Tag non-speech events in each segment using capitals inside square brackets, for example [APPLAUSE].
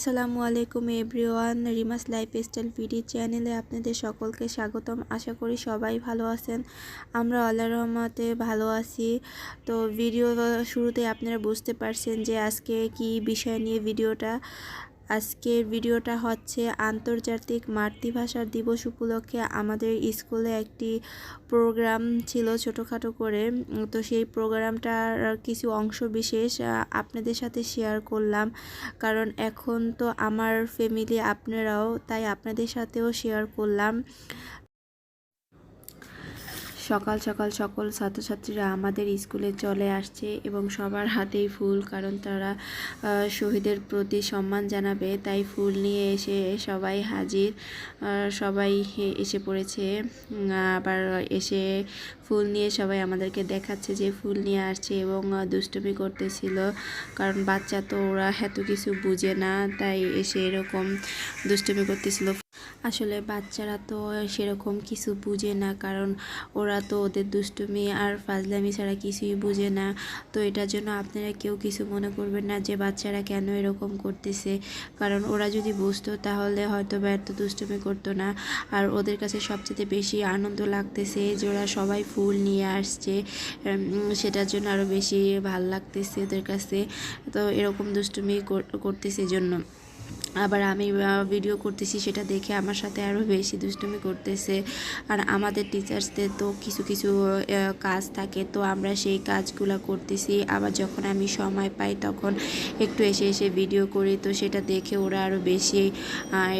আসসালামু আলাইকুম everyone, Rima's lifestyle ভিডি চ্যানেলে আপনাদের সকলকে স্বাগতম। আশা করি সবাই ভালো আছেন। আমরা আল্লাহ রহমতে ভালো আছি। তো ভিডিও শুরুতে আপনারা বুঝতে পারছেন যে আজকে কি বিষয় নিয়ে ভিডিওটা। আজকের ভিডিওটা হচ্ছে আন্তর্জাতিক মাতৃভাষার দিবস উপলক্ষে আমাদের স্কুলে একটি প্রোগ্রাম ছিল ছোটোখাটো করে। তো সেই প্রোগ্রামটার কিছু অংশ বিশেষ আপনাদের সাথে শেয়ার করলাম। কারণ এখন তো আমার ফ্যামিলি, আপনারাও, তাই আপনাদের সাথেও শেয়ার করলাম। সকাল সকাল সকল ছাত্রছাত্রীরা আমাদের স্কুলে চলে আসছে এবং সবার হাতেই ফুল, কারণ তারা শহীদের প্রতি সম্মান জানাবে। তাই ফুল নিয়ে এসে সবাই হাজির। সবাই এসে পড়েছে। আবার এসে ফুল নিয়ে সবাই আমাদেরকে দেখাচ্ছে যে ফুল নিয়ে আসছে এবং দুষ্টুমি করতেছিল। কারণ বাচ্চা তো ওরা এত কিছু বুঝে না, তাই এসে এরকম দুষ্টুমি করতেছিল। আসলে বাচ্চারা তো সেরকম কিছু বুঝে না, কারণ ওরা তো ওদের দুষ্টুমি আর ফাজলামি ছাড়া কিছুই বুঝে না। তো এটার জন্য আপনারা কেউ কিছু মনে করবেন না যে বাচ্চারা কেন এরকম করতেছে। কারণ ওরা যদি বুঝতো তাহলে হয়তো বা এত দুষ্টুমি করতো না। আর ওদের কাছে সবচেয়ে বেশি আনন্দ লাগতেছে যে ওরা সবাই ফুল নিয়ে আসছে। সেটার জন্য আরও বেশি ভালো লাগতেছে ওদের কাছে। তো এরকম দুষ্টুমি কর- করতেছে জন্য আবার আমি ভিডিও করতেছি, সেটা দেখে আমার সাথে আরও বেশি দুষ্টুমি করতেছে। আর আমাদের টিচার্সদের তো কিছু কিছু কাজ থাকে, তো আমরা সেই কাজগুলো করতেছি। আবার যখন আমি সময় পাই, তখন একটু এসে এসে ভিডিও করি, তো সেটা দেখে ওরা আরও বেশি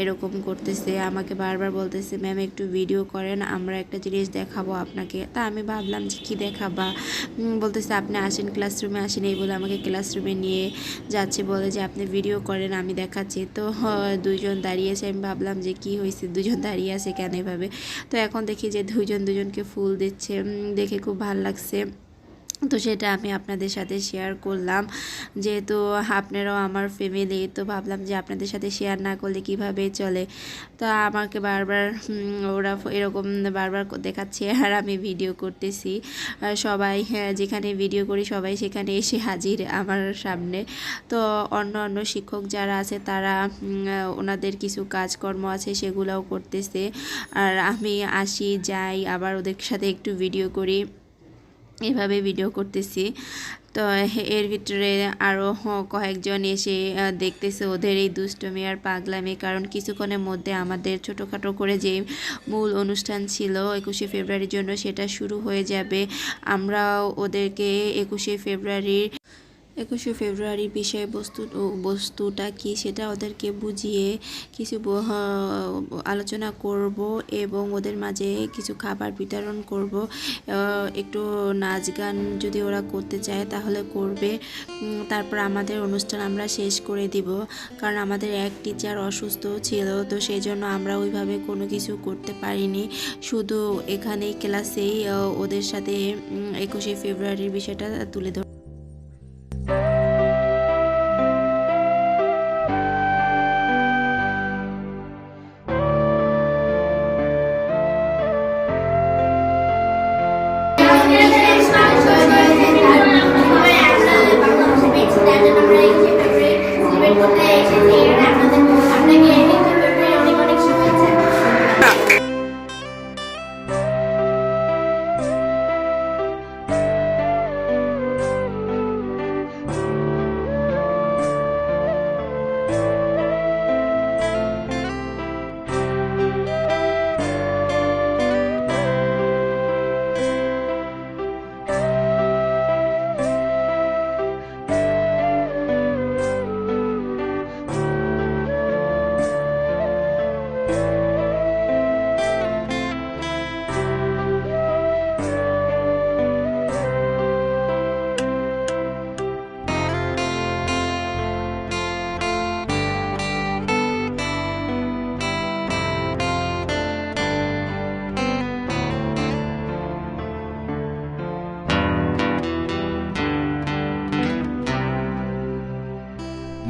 এরকম করতেছে। আমাকে বারবার বলতেছে ম্যাম একটু ভিডিও করেন, আমরা একটা জিনিস দেখাবো আপনাকে। তা আমি ভাবলাম যে কী দেখাবা? বলতেছে, আপনি আসেন ক্লাসরুমে আসেন। এই বলে আমাকে ক্লাসরুমে নিয়ে যাচ্ছে, বলে যে, আপনি ভিডিও করেন, আমি দেখাচ্ছি। তো হ, দুজন দাঁড়িয়েছে আমি ভাবলাম যে কি হয়েছে দুজন দাঁড়িয়ে আছে কেন এভাবে? তো এখন দেখি যে দুজন দুজনকে ফুল দিচ্ছে দেখে খুব ভালো লাগছে। তো সেটা আমি আপনাদের সাথে শেয়ার করলাম। যেহেতু আপনারাও আমার ফ্যামিলি তো ভাবলাম যে আপনাদের সাথে শেয়ার না করলে কীভাবে চলে? তো আমাকে বারবার ওরা এরকম বারবার দেখাচ্ছে আর আমি ভিডিও করতেছি। সবাই হ্যাঁ, যেখানে ভিডিও করি সবাই সেখানে এসে হাজির আমার সামনে। তো অন্য অন্য শিক্ষক যারা আছে তারা ওনাদের কিছু কাজকর্ম আছে সেগুলোও করতেছে। আর আমি আসি যাই আবার ওদের সাথে একটু ভিডিও করি। এভাবে ভিডিও করতেছি। তো এর ভিতরে আরও কয়েকজন এসে দেখতেছে ওদের এই দুষ্টমি আর পাগলামি। কারণ কিছুক্ষণের মধ্যে আমাদের ছোটোখাটো করে যে মূল অনুষ্ঠান ছিল একুশে ফেব্রুয়ারির জন্য সেটা শুরু হয়ে যাবে। আমরা ওদেরকে একুশে ফেব্রুয়ারির একুশে ফেব্রুয়ারির বিষয়বস্তু বস্তুটা কি সেটা ওদেরকে বুঝিয়ে কিছু আলোচনা করব এবং ওদের মাঝে কিছু খাবার বিতরণ করব। একটু নাচ গান যদি ওরা করতে চায় তাহলে করবে। তারপর আমাদের অনুষ্ঠান আমরা শেষ করে দিব। কারণ আমাদের এক টিচার অসুস্থ ছিল, তো সেই জন্য আমরা ওইভাবে কোনো কিছু করতে পারিনি। শুধু এখানেই ক্লাসেই ওদের সাথে একুশে ফেব্রুয়ারির বিষয়টা তুলে ধর জন্য আমরা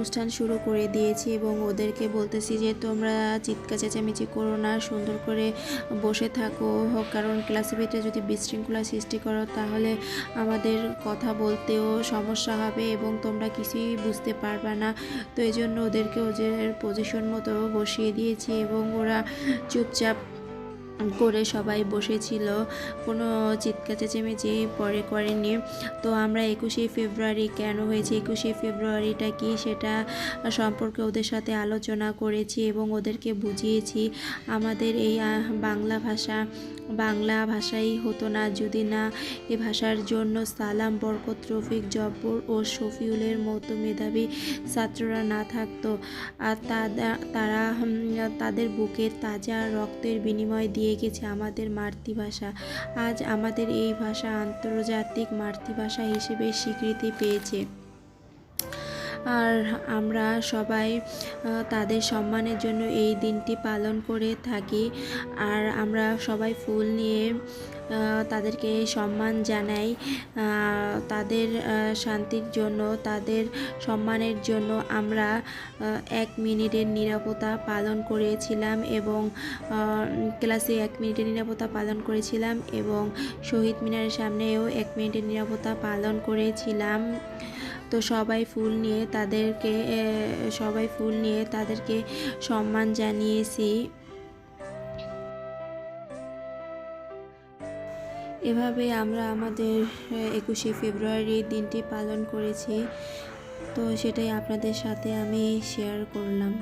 অনুষ্ঠান শুরু করে দিয়েছি এবং ওদেরকে বলতেছি যে, তোমরা চিৎকা চেঁচামেচি করো না, সুন্দর করে বসে থাকো। কারণ ক্লাসের ভিতরে যদি বিশৃঙ্খলা সৃষ্টি করো, তাহলে আমাদের কথা বলতেও সমস্যা হবে এবং তোমরা কিছুই বুঝতে পারবে না। তো এই জন্য ওদেরকে ওদের পজিশন মতো বসিয়ে দিয়েছি এবং ওরা চুপচাপ করে সবাই বসেছিল। কোনো চিৎকার চেঁচেমেচি পরে করেনি। তো আমরা একুশে ফেব্রুয়ারি কেন হয়েছে, একুশে ফেব্রুয়ারিটা কি সেটা সম্পর্কে ওদের সাথে আলোচনা করেছি এবং ওদেরকে বুঝিয়েছি। আমাদের এই বাংলা ভাষা, বাংলা ভাষাই হতো না। যদি না এ ভাষার জন্য সালাম, বরকত, রফিক, জব্বর ও শফিউলের মতো মেধাবী ছাত্ররা না থাকতো। আর তারা তাদের বুকে তাজা রক্তের বিনিময় দিয়ে গেছে আমাদের মাতৃভাষা। আজ আমাদের এই ভাষা আন্তর্জাতিক মাতৃভাষা হিসেবে স্বীকৃতি পেয়েছে। আর আমরা সবাই তাদের সম্মানের জন্য এই দিনটি পালন করে থাকি। আর আমরা সবাই ফুল নিয়ে তাদেরকে সম্মান জানাই। তাদের শান্তির জন্য, তাদের সম্মানের জন্য আমরা এক মিনিটের নিরাপত্তা পালন করেছিলাম এবং ক্লাসে এক মিনিটের নিরাপত্তা পালন করেছিলাম এবং শহীদ মিনারের সামনেও এক মিনিটের নিরাপত্তা পালন করেছিলাম। তো সবাই ফুল নিয়ে তাদেরকে সবাই ফুল নিয়ে তাদেরকে সম্মান জানিয়েছি। এভাবে আমরা আমাদের একুশে ফেব্রুয়ারির দিনটি পালন করেছি। তো সেটাই আপনাদের সাথে আমি শেয়ার করলাম।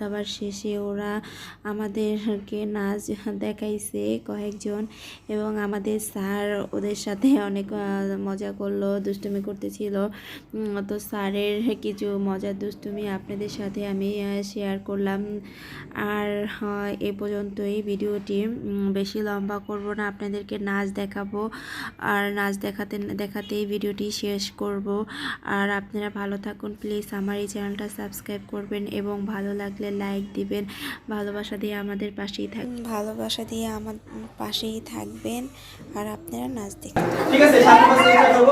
দাবার শেষে ওরা আমাদেরকে নাচ দেখাইছে কয়েকজন এবং আমাদের স্যার ওদের সাথে অনেক মজা করল, দুষ্টুমি করতেছিল। তো স্যারের কিছু মজার দুষ্টুমি আপনাদের সাথে আমি শেয়ার করলাম। আর এ পর্যন্তই ভিডিওটি। বেশি লম্বা করব না, আপনাদেরকে নাচ দেখাবো। আর নাচ দেখাতে, দেখাতেই ভিডিওটি শেষ করব। আর আপনারা ভালো থাকুন প্লিজ আমার এই চ্যানেলটা সাবস্ক্রাইব করবেন এবং ভালো লাগলে লাইক দিবেন ভালোবাসা দিয়ে আমাদের পাশেই থাক ভালোবাসা দিয়ে আমার পাশেই থাকবেন আর আপনারা নাচ দেখবেন ঠিক আছে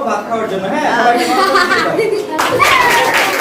ভাত খাওয়ার জন্য হ্যাঁ? [LAUGHS]